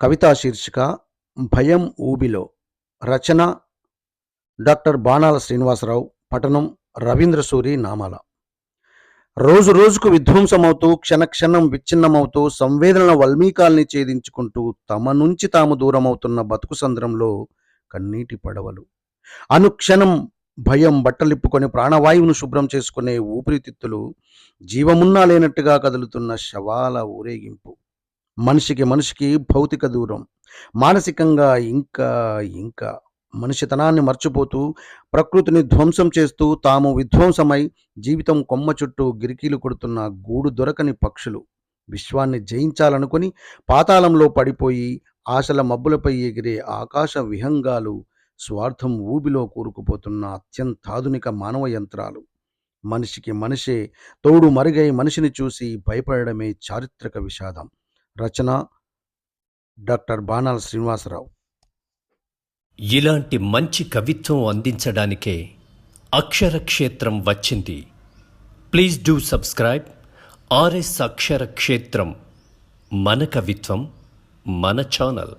కవితా శీర్షిక భయం ఊబిలో రచన డాక్టర్ బాణాల శ్రీనివాసరావు పఠనం రవీంద్ర సూరి నామాల. రోజు రోజుకు విధ్వంసమవుతూ క్షణక్షణం విచ్ఛిన్నమవుతూ సంవేదనల వల్మీకాల్ని ఛేదించుకుంటూ తమ నుంచి తాము దూరమవుతున్న బతుకు సంద్రంలో కన్నీటి పడవలు. అనుక్షణం భయం బట్టలిప్పుకొని ప్రాణవాయువును శుభ్రం చేసుకునే ఊపిరితిత్తులు జీవమున్నా లేనట్టుగా కదులుతున్న శవాల ఊరేగింపు. మనిషికి మనిషికి భౌతిక దూరం. మానసికంగా ఇంకా ఇంకా మనిషితనాన్ని మర్చిపోతూ ప్రకృతిని ధ్వంసం చేస్తూ తాము విధ్వంసమై జీవితం కొమ్మ చుట్టూ గిరికీలు కొడుతున్న గూడు దొరకని పక్షులు విశ్వాన్ని జయించాలనుకుని పాతాళంలో పడిపోయి ఆశల మబ్బులపై ఎగిరే ఆకాశ విహంగాలు స్వార్థం ఊబిలో కూరుకుపోతున్న అత్యంతాధునిక మానవ యంత్రాలు. మనిషికి మనిషే తోడు మరుగై మనిషిని చూసి భయపడడమే చారిత్రక విషాదం. రచన డాక్టర్ బాణాల శ్రీనివాసరావు. ఇలాంటి మంచి కవిత్వం అందించడానికే అక్షర క్షేత్రం వచ్చింది. Please do subscribe RS Aksharakshetram మన కవిత్వం మన ఛానల్.